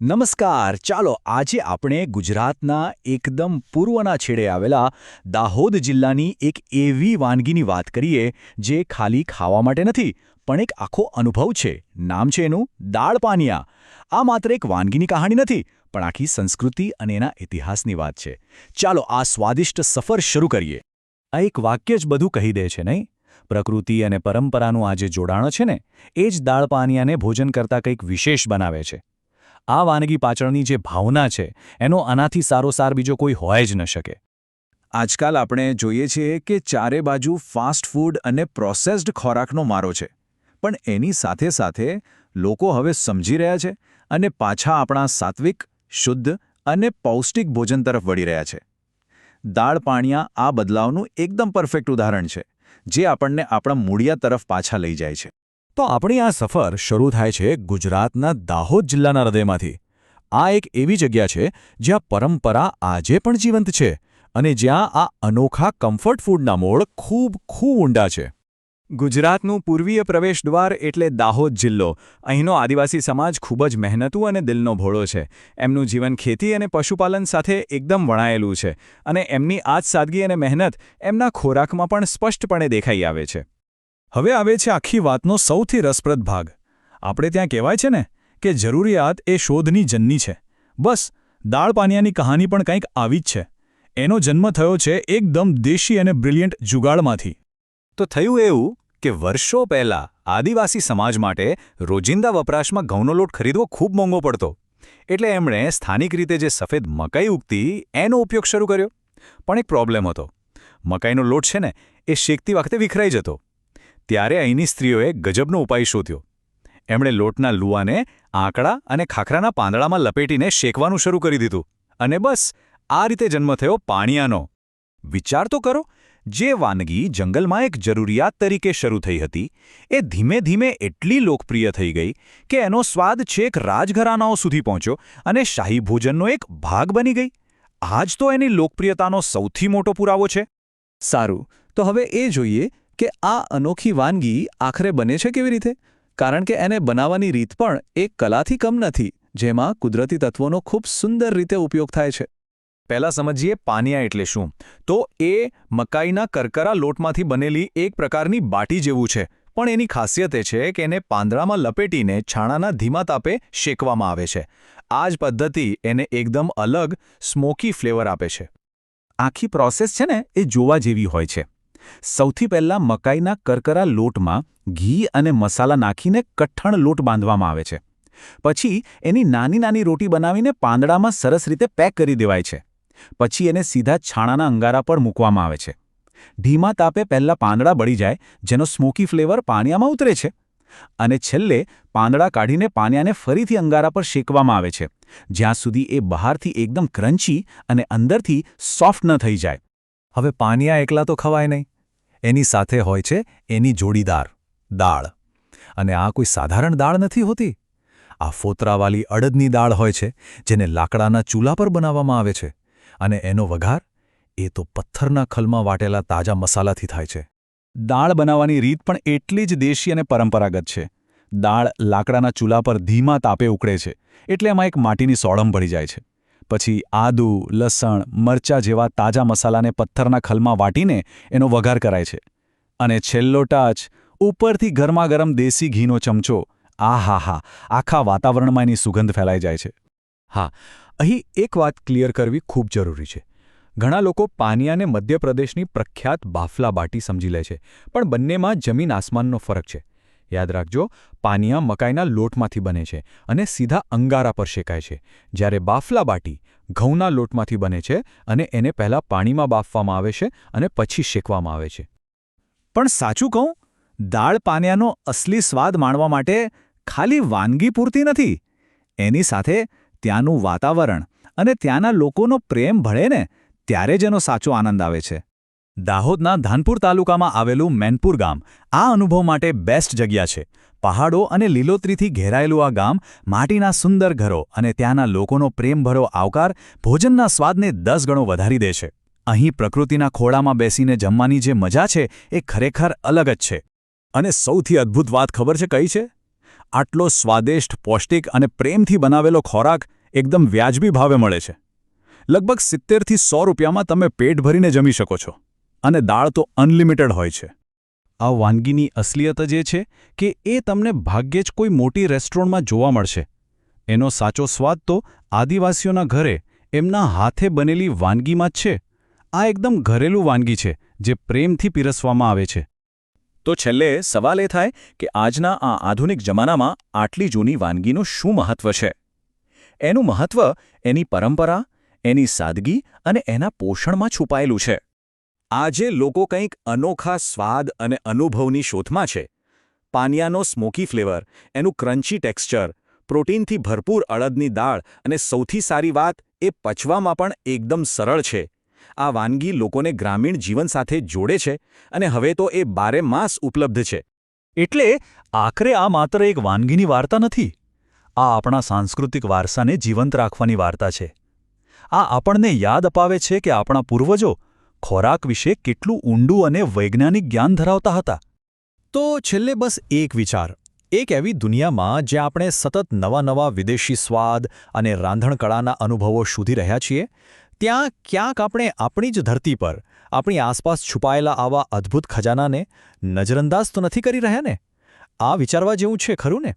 નમસ્કાર, ચાલો આજે આપણે ગુજરાતના એકદમ પૂર્વના છેડે આવેલા દાહોદ જિલ્લાની એક એવી વાનગીની વાત કરીએ જે ખાલી ખાવા માટે નથી, પણ એક આખો અનુભવ છે. નામ છે એનું દાળ પાનિયા. આ માત્ર એક વાનગીની કહાણી નથી, પણ આખી સંસ્કૃતિ અને એના ઇતિહાસની વાત છે. ચાલો આ સ્વાદિષ્ટ સફર શરૂ કરીએ. આ એક વાક્ય જ બધું કહી દે છે, નહીં? પ્રકૃતિ અને પરંપરાનું આ જે જોડાણ છે ને, એ જ દાળ પાનિયાને ભોજન કરતાં કંઈક વિશેષ બનાવે છે. આ વાનગી પાછળની જે ભાવના છે, એનો આનાથી સારો સાર બીજો કોઈ હોય જ ન શકે. આજકાલ આપણે જોઈએ છીએ કે ચારે બાજુ ફાસ્ટ ફૂડ અને પ્રોસેસ્ડ ખોરાકનો મારો છે. પણ એની સાથે સાથે લોકો હવે સમજી રહ્યા છે અને પાછા આપણા સાત્વિક, શુદ્ધ અને પૌષ્ટિક ભોજન તરફ વળી રહ્યા છે. દાળ પાણિયા આ બદલાવનું એકદમ પરફેક્ટ ઉદાહરણ છે, જે આપણને આપણા મૂળિયા તરફ પાછા લઈ જાય છે. તો આપણી આ સફર શરૂ થાય છે ગુજરાતના દાહોદ જિલ્લાના હૃદયમાંથી. આ એક એવી જગ્યા છે જ્યાં પરંપરા આજે પણ જીવંત છે અને જ્યાં આ અનોખા કમ્ફર્ટ ફૂડના મોળ ખૂબ ખૂબ ઊંડા છે. ગુજરાતનું પૂર્વીય પ્રવેશદ્વાર એટલે દાહોદ જિલ્લો. અહીંનો આદિવાસી સમાજ ખૂબ જ મહેનતુ અને દિલનો ભોળો છે. એમનું જીવન ખેતી અને પશુપાલન સાથે એકદમ વણાયેલું છે અને એમની આ સાદગી અને મહેનત એમના ખોરાકમાં પણ સ્પષ્ટપણે દેખાઈ આવે છે. હવે આવે છે આખી વાતનો સૌથી રસપ્રદ ભાગ. આપણે ત્યાં કહેવાય છે ને કે જરૂરિયાત એ શોધની જન્ની છે. બસ, દાળ પાનિયાની કહાની પણ કંઈક આવી જ છે. એનો જન્મ થયો છે એકદમ દેશી અને બ્રિલિયન્ટ જુગાડમાંથી. તો થયું એવું કે વર્ષો પહેલાં આદિવાસી સમાજ માટે રોજિંદા વપરાશમાં ઘઉંનો લોટ ખરીદવો ખૂબ મોંઘો પડતો. એટલે એમણે સ્થાનિક રીતે જે સફેદ મકાઈ ઉગતી, એનો ઉપયોગ શરૂ કર્યો. પણ એક પ્રોબ્લેમ હતો. મકાઈનો લોટ છે ને, એ શેકતી વખતે વિખરાઈ જતો. ત્યારે અહીંની સ્ત્રીઓએ ગજબનો ઉપાય શોધ્યો. એમણે લોટના લુવાને આંકડા અને ખાખરાના પાંદડામાં લપેટીને શેકવાનું શરૂ કરી દીધું. અને બસ, આ રીતે જન્મ થયો પાણિયાનો. વિચાર તો કરો, જે વાનગી જંગલમાં એક જરૂરિયાત તરીકે શરૂ થઈ હતી, એ ધીમે ધીમે એટલી લોકપ્રિય થઈ ગઈ કે એનો સ્વાદ છેક રાજઘરાનાઓ સુધી પહોંચ્યો અને શાહી ભોજનનો એક ભાગ બની ગઈ. આજ તો એની લોકપ્રિયતાનો સૌથી મોટો પુરાવો છે. સારું, તો હવે એ જોઈએ કે આ અનોખી વાનગી આખરે બને છે કેવી રીતે? કારણ કે એને બનાવવાની રીત પણ એક કલાથી કમ નથી, જેમાં કુદરતી તત્વોનો ખૂબ સુંદર રીતે ઉપયોગ થાય છે. પહેલાં સમજીએ પાનિયા એટલે શું? તો એ મકાઈના કરકરા લોટમાંથી બનેલી એક પ્રકારની બાટી જેવું છે, પણ એની ખાસિયત એ છે કે એને પાંદડામાં લપેટીને છાણાના ધીમા તાપે શેકવામાં આવે છે. આ જ પદ્ધતિ એને એકદમ અલગ, સ્મોકી ફ્લેવર આપે છે. આખી પ્રોસેસ છે ને એ જોવા જેવી હોય છે. સૌથી પહેલાં મકાઈના કરકરા લોટમાં ઘી અને મસાલા નાખીને કઠણ લોટ બાંધવામાં આવે છે. પછી એની નાની નાની રોટી બનાવીને પાંદડામાં સરસ રીતે પેક કરી દેવાય છે. પછી એને સીધા છાણાના અંગારા પર મૂકવામાં આવે છે. ધીમા તાપે પહેલાં પાંદડા બળી જાય, જેનો સ્મોકી ફ્લેવર પાણીયામાં ઉતરે છે. અને છેલ્લે પાંદડા કાઢીને પાનિયાને ફરીથી અંગારા પર શેકવામાં આવે છે, જ્યાં સુધી એ બહારથી એકદમ ક્રન્ચી અને અંદરથી સોફ્ટ ન થઈ જાય. હવે પાનિયા એકલા તો ખવાય નહીં. એની સાથે હોય છે એની જોડીદાર, દાળ. અને આ કોઈ સાધારણ દાળ નથી હોતી. આ ફોતરાવાળી અડદની દાળ હોય છે, જેને લાકડાના ચૂલા પર બનાવવામાં આવે છે. અને એનો વઘાર, એ તો પથ્થરના ખલમાં વાટેલા તાજા મસાલાથી થાય છે. દાળ બનાવવાની રીત પણ એટલી જ દેશી અને પરંપરાગત છે. દાળ લાકડાના ચૂલા પર ધીમા તાપે ઉકળે છે, એટલે એમાં એક માટીની સોળમ ભળી જાય છે. પછી આદુ, લસણ, મરચાં જેવા તાજા મસાલાને પથ્થરના ખલમાં વાટીને એનો વઘાર કરાય છે. અને છેલ્લો ટચ, ઉપરથી ગરમાગરમ દેશી ઘીનો ચમચો. આ હા હા આખા વાતાવરણમાં એની સુગંધ ફેલાઈ જાય છે. હા, અહીં એક વાત ક્લિયર કરવી ખૂબ જરૂરી છે. ઘણા લોકો પાનિયાને મધ્યપ્રદેશની પ્રખ્યાત બાફલા બાટી સમજી લે છે, પણ બંનેમાં જમીન આસમાનનો ફરક છે. યાદ રાખજો, પાનિયા મકાઈના લોટમાંથી બને છે અને સીધા અંગારા પર શેકાય છે. જ્યારે બાફલા બાટી ઘઉંના લોટમાંથી બને છે અને એને પહેલાં પાણીમાં બાફવામાં આવે છે અને પછી શેકવામાં આવે છે. પણ સાચું કહું, દાળ પાનિયાનો અસલી સ્વાદ માણવા માટે ખાલી વાનગી પૂરતી નથી. એની સાથે ત્યાંનું વાતાવરણ અને ત્યાંના લોકોનો પ્રેમ ભળે ને ત્યારે જ એનો સાચો આનંદ આવે છે. દાહોદના ધાનપુર તાલુકામાં આવેલું મેનપુર ગામ આ અનુભવ માટે બેસ્ટ જગ્યા છે. પહાડો અને લીલોતરીથી ઘેરાયેલું આ ગામ માટીના સુંદર ઘરો અને ત્યાંના લોકોનો પ્રેમભરો આવકાર ભોજનના સ્વાદને દસ ગણો વધારી દે છે. અહીં પ્રકૃતિના ખોળામાં બેસીને જમવાની જે મજા છે એ ખરેખર અલગ જ છે. અને સૌથી અદ્ભુત વાત ખબર છે કઈ છે? આટલો સ્વાદિષ્ટ, પૌષ્ટિક અને પ્રેમથી બનાવેલો ખોરાક એકદમ વ્યાજબી ભાવે મળે છે. લગભગ સિત્તેરથી સો રૂપિયામાં તમે પેટ ભરીને જમી શકો છો. અને દાળ તો અનલિમિટેડ હોય છે. આ વાનગીની અસલિયત જ એ છે કે એ તમને ભાગ્યે જ કોઈ મોટી રેસ્ટોરન્ટમાં જોવા મળશે. એનો સાચો સ્વાદ તો આદિવાસીઓના ઘરે એમના હાથે બનેલી વાનગીમાં જ છે. આ એકદમ ઘરેલું વાનગી છે જે પ્રેમથી પીરસવામાં આવે છે. તો છેલ્લે સવાલ એ થાય કે આજના આ આધુનિક જમાનામાં આટલી જૂની વાનગીનું શું મહત્વ છે? એનું મહત્વ એની પરંપરા એની સાદગી અને એના પોષણમાં છુપાયેલું છે. આજે લોકો કંઈક અનોખા સ્વાદ અને અનુભવની શોધમાં છે. પાનિયાનો સ્મોકી ફ્લેવર, એનું ક્રન્ચી ટેક્સચર, પ્રોટીનથી ભરપૂર અડદની દાળ અને સૌથી સારી વાત, એ પચવામાં પણ એકદમ સરળ છે. આ વાનગી લોકોને ગ્રામીણ જીવન સાથે જોડે છે અને હવે તો એ બારે માસ ઉપલબ્ધ છે. એટલે આખરે આ માત્ર એક વાનગીની વાર્તા નથી. આ આપણા સાંસ્કૃતિક વારસાને જીવંત રાખવાની વાર્તા છે. આ આપણને યાદ અપાવે છે કે આપણા પૂર્વજો ખોરાક વિશે કેટલું ઊંડું અને વૈજ્ઞાનિક જ્ઞાન ધરાવતા હતા? તો છેલ્લે બસ એક વિચાર. એક એવી દુનિયામાં જ્યાં આપણે સતત નવા નવા વિદેશી સ્વાદ અને રાંધણકળાના અનુભવો શોધી રહ્યા છીએ, ત્યાં ક્યાંક આપણે આપણી જ ધરતી પર, આપણી આસપાસ છુપાયેલા આવા અદ્ભુત ખજાનાને નજરઅંદાજ તો નથી કરી રહ્યા ને? આ વિચારવા જેવું છે, ખરું ને?